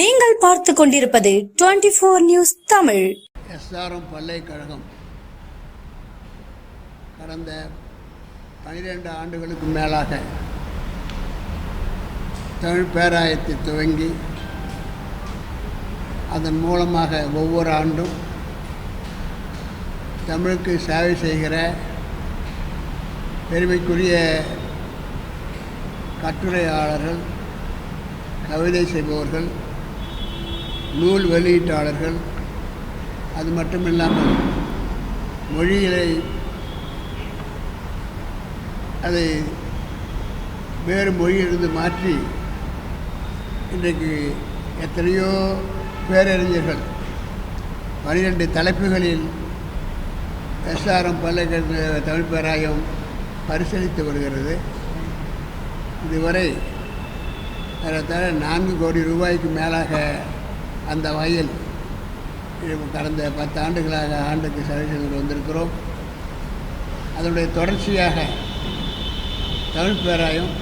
நீங்கள் பார்த்து கொண்டிருப்பது twenty four news Tamil. SRM பல்கலைக்கழகம். கடந்த பனிரெண்டு ஆண்டுகளுக்கு மேலாக தமிழ் பேராயத்தை துவங்கி அதன் மூலமாக ஒவ்வொரு ஆண்டும் தமிழுக்கு சேவை செய்கிற பெருமைக்குரிய கட்டுரையாளர்கள் கவிதை செய்பவர்கள் நூல் வெளியீட்டாளர்கள் அது மட்டும் இல்லாமல் மொழிகளை அதை வேறு மொழியிலிருந்து மாற்றி இன்றைக்கு எத்தனையோ பேரறிஞர்கள் பனிரெண்டு தலைப்புகளில் எஸ்ஆர்எம் பல்கலைக்கழக தமிழ் பேராயம் பரிசீலித்து வருகிறது. இதுவரை ஏறத்தாழ நான்கு கோடி ரூபாய்க்கு மேலாக அந்த வகையில் கடந்த பத்து ஆண்டுகளாக ஆண்டுக்கு செலவு செய்து வந்திருக்கிறோம். அதனுடைய தொடர்ச்சியாக தமிழ் பேராயம்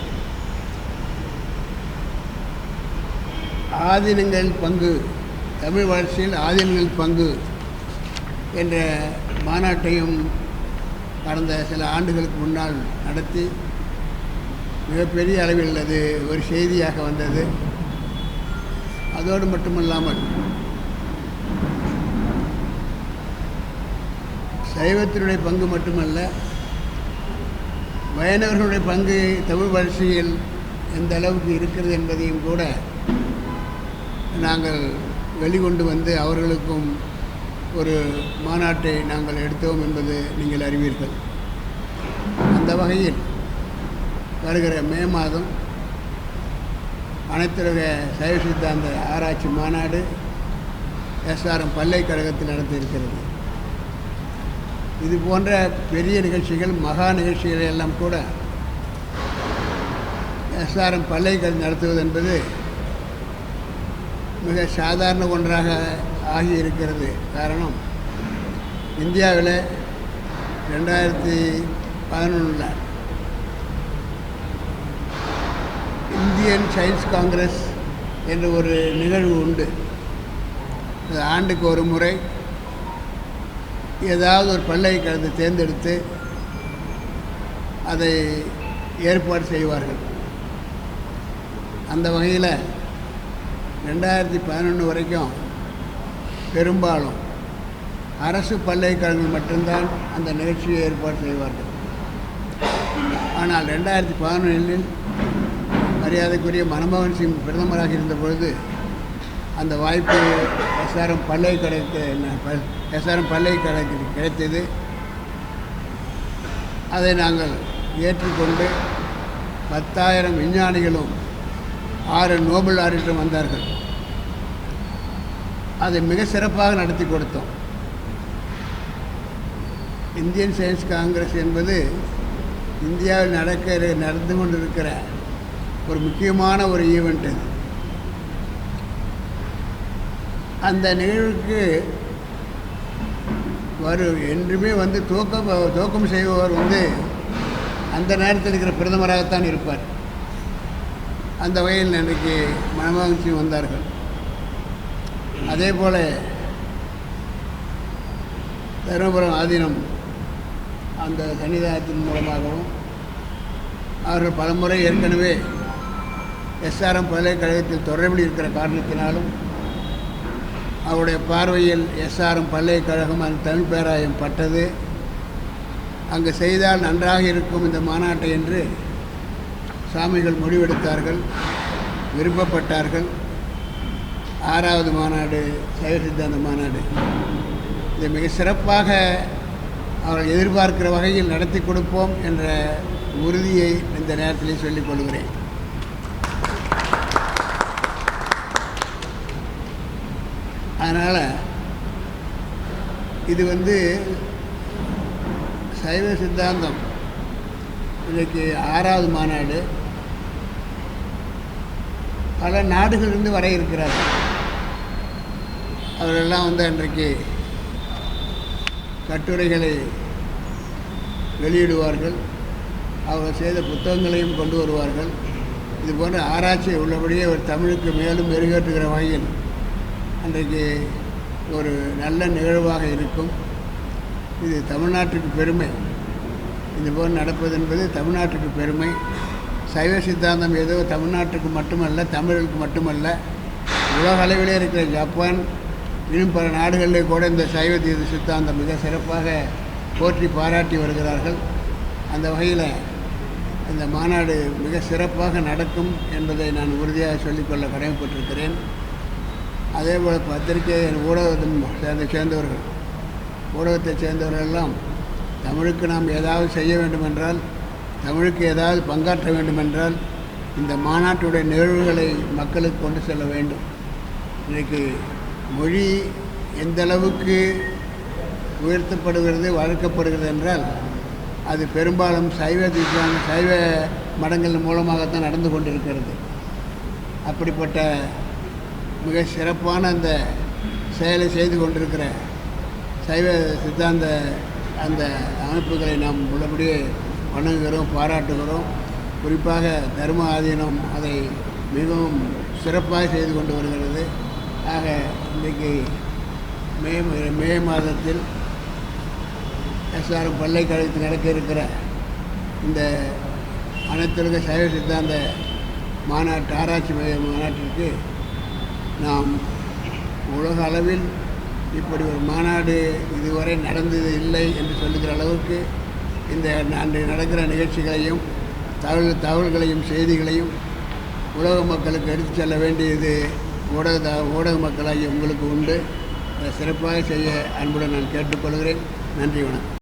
ஆதீனங்கள் பங்கு தமிழ் வளர்ச்சியில் ஆதீனங்கள் பங்கு என்ற மாநாட்டையும் கடந்த சில ஆண்டுகளுக்கு முன்னால் நடத்தி மிகப்பெரிய அளவில் அது ஒரு செய்தியாக வந்தது. அதோடு மட்டுமல்லாமல் சைவத்தினுடைய பங்கு மட்டுமல்ல வைணவர்களுடைய பங்கு தமிழ் வளர்ச்சியில் எந்த அளவுக்கு இருக்கிறது என்பதையும் கூட நாங்கள் வெளிக்கொண்டு வந்து அவர்களுக்கும் ஒரு மாநாட்டை நாங்கள் எடுத்தோம் என்பது நீங்கள் அறிவீர்கள். அந்த வகையில் வருகிற மே மாதம் அனைத்துலக சைவ சித்தாந்த ஆராய்ச்சி மாநாடு எஸ்ஆர்எம் பல்கலைக்கழகத்தில் நடத்தியிருக்கிறது. இது போன்ற பெரிய நிகழ்ச்சிகள் மகா நிகழ்ச்சிகள் எல்லாம் கூட எஸ்ஆர்எம் பல்கலைக்கழகம் நடத்துவது என்பது மிக சாதாரண ஒன்றாக ஆகி இருக்கிறது காரணம் இந்தியாவில் ரெண்டாயிரத்தி பதினொன்றில் இந்தியன் சயின்ஸ் காங்கிரஸ் என்ற ஒரு நிகழ்வு உண்டு. அது ஆண்டுக்கு ஒரு முறை ஏதாவது ஒரு பல்கலைக்கழகத்தை தேர்ந்தெடுத்து அதை ஏற்பாடு செய்வார்கள். அந்த வகையில் ரெண்டாயிரத்தி பதினொன்று வரைக்கும் பெரும்பாலும் அரசு பல்கலைக்கழகங்கள் மட்டும்தான் அந்த நிகழ்ச்சியை ஏற்பாடு செய்வார்கள். ஆனால் ரெண்டாயிரத்தி பதினொன்றில் மரியாதைக்குரிய மன்மோகன் சிங் பிரதமராக இருந்த பொழுது அந்த வாய்ப்பு எஸ்ஆர்எம் பல்கலைக்கழகத்து எஸ்ஆர்எம் பல்கலைக்கழகத்துக்கு கிடைத்தது. அதை நாங்கள் ஏற்றுக்கொண்டு பத்தாயிரம் விஞ்ஞானிகளும் ஆறு நோபல் ஆரிட்டும் வந்தார்கள். அதை மிக சிறப்பாக நடத்தி கொடுத்தோம். இந்தியன் சயின்ஸ் காங்கிரஸ் என்பது இந்தியாவில் நடக்கிற நடந்து கொண்டிருக்கிற ஒரு முக்கியமான ஒரு ஈவெண்ட் இது அந்த நிகழ்வுக்கு வரு என்றுமே வந்து தூக்கம் தூக்கம் செய்பவர் வந்து அந்த நேரத்தில் இருக்கிற பிரதமராகத்தான் இருப்பார். அந்த வகையில் இன்றைக்கு மன்மோகன் சிங் வந்தார்கள். அதே போல் தருமபுரம் ஆதீனம் அந்த சன்னிதானத்தின் மூலமாகவும் அவர்கள் பலமுறை ஏற்கனவே எஸ்ஆர்எம் பல்கலைக்கழகத்தில் தொடர்பில் இருக்கிற காரணத்தினாலும் அவருடைய பார்வையில் எஸ்ஆர்எம் பல்கலைக்கழகம் அந்த தமிழ் பேராயம் பட்டது. அங்கு செய்தால் நன்றாக இருக்கும் இந்த மாநாட்டை என்று சாமிகள் முடிவெடுத்தார்கள் விருப்பப்பட்டார்கள். ஆறாவது மாநாடு சைவ சித்தாந்த மாநாடு. இதை மிக சிறப்பாக அவர்கள் எதிர்பார்க்கிற வகையில் நடத்தி கொடுப்போம் என்ற உறுதியை இந்த நேரத்திலே சொல்லிக் கொள்கிறேன். அதனால் இது வந்து சைவ சித்தாந்தம். இன்றைக்கு ஆறாவது மாநாடு. பல நாடுகளிலிருந்து வர இருக்கிறார். அவரெல்லாம் வந்து அன்றைக்கு கட்டுரைகளை வெளியிடுவார்கள். அவர்கள் செய்த புத்தகங்களையும் கொண்டு வருவார்கள். இது போன்ற ஆராய்ச்சி உள்ளபடியே ஒரு தமிழுக்கு மேலும் மெருகேற்றுகிற வகையில் அன்றைக்கு ஒரு நல்ல நிகழ்வாக இருக்கும். இது தமிழ்நாட்டுக்கு பெருமை. இதுபோல் நடப்பது என்பது தமிழ்நாட்டுக்கு பெருமை. சைவ சித்தாந்தம் ஏதோ தமிழ்நாட்டுக்கு மட்டுமல்ல தமிழுக்கு மட்டுமல்ல. உலக அளவிலே இருக்கிற ஜப்பான் இன்னும் பல நாடுகளிலே கூட இந்த சைவ தீர்த்த சித்தாந்தம் மிக சிறப்பாக போற்றி பாராட்டி வருகிறார்கள். அந்த வகையில் இந்த மாநாடு மிக சிறப்பாக நடக்கும் என்பதை நான் உறுதியாக சொல்லிக்கொள்ள கடமைப்பட்டிருக்கிறேன். அதே போல் பத்திரிகை ஊடகத்தின் சேர்ந்த சேர்ந்தவர்கள் ஊடகத்தை சேர்ந்தவர்கள் எல்லாம் தமிழுக்கு நாம் ஏதாவது செய்ய வேண்டுமென்றால் தமிழுக்கு ஏதாவது பங்காற்ற வேண்டுமென்றால் இந்த மாநாட்டுடைய நிகழ்வுகளை மக்களுக்கு கொண்டு செல்ல வேண்டும். இன்றைக்கு மொழி எந்த அளவுக்கு உயர்த்தப்படுகிறது வளர்க்கப்படுகிறது என்றால் அது பெரும்பாலும் சைவ திசையான சைவ மடங்கள் மூலமாகத்தான் நடந்து கொண்டிருக்கிறது. அப்படிப்பட்ட மிக சிறப்பான அந்த செயலை செய்து கொண்டிருக்கிற சைவ சித்தாந்த அந்த அமைப்புகளை நாம் உள்ளபடியே வணங்குகிறோம் பாராட்டுகிறோம். குறிப்பாக தர்ம ஆதீனம் அதை மிகவும் சிறப்பாக செய்து கொண்டு வருகிறது. ஆக இன்றைக்கு மே மே மாதத்தில் எஸ்ஆர்எம் பல்கலைக்கழகத்தில் நடக்க இருக்கிற இந்த அனைத்துலக சைவ சித்தாந்த மாநாட்டு ஆராய்ச்சி மைய மாநாட்டிற்கு நாம் உலக அளவில் இப்படி ஒரு மாநாடு இதுவரை நடந்தது இல்லை என்று சொல்லுகிற அளவுக்கு இந்த அன்று நடக்கிற நிகழ்ச்சிகளையும் தகவல் தகவல்களையும் செய்திகளையும் உலக மக்களுக்கு எடுத்து செல்ல வேண்டியது ஊடக ஊடக மக்களாகிய உங்களுக்கு உண்டு. சிறப்பாக செய்ய அன்புடன் நான் கேட்டுக்கொள்கிறேன். நன்றி வணக்கம்.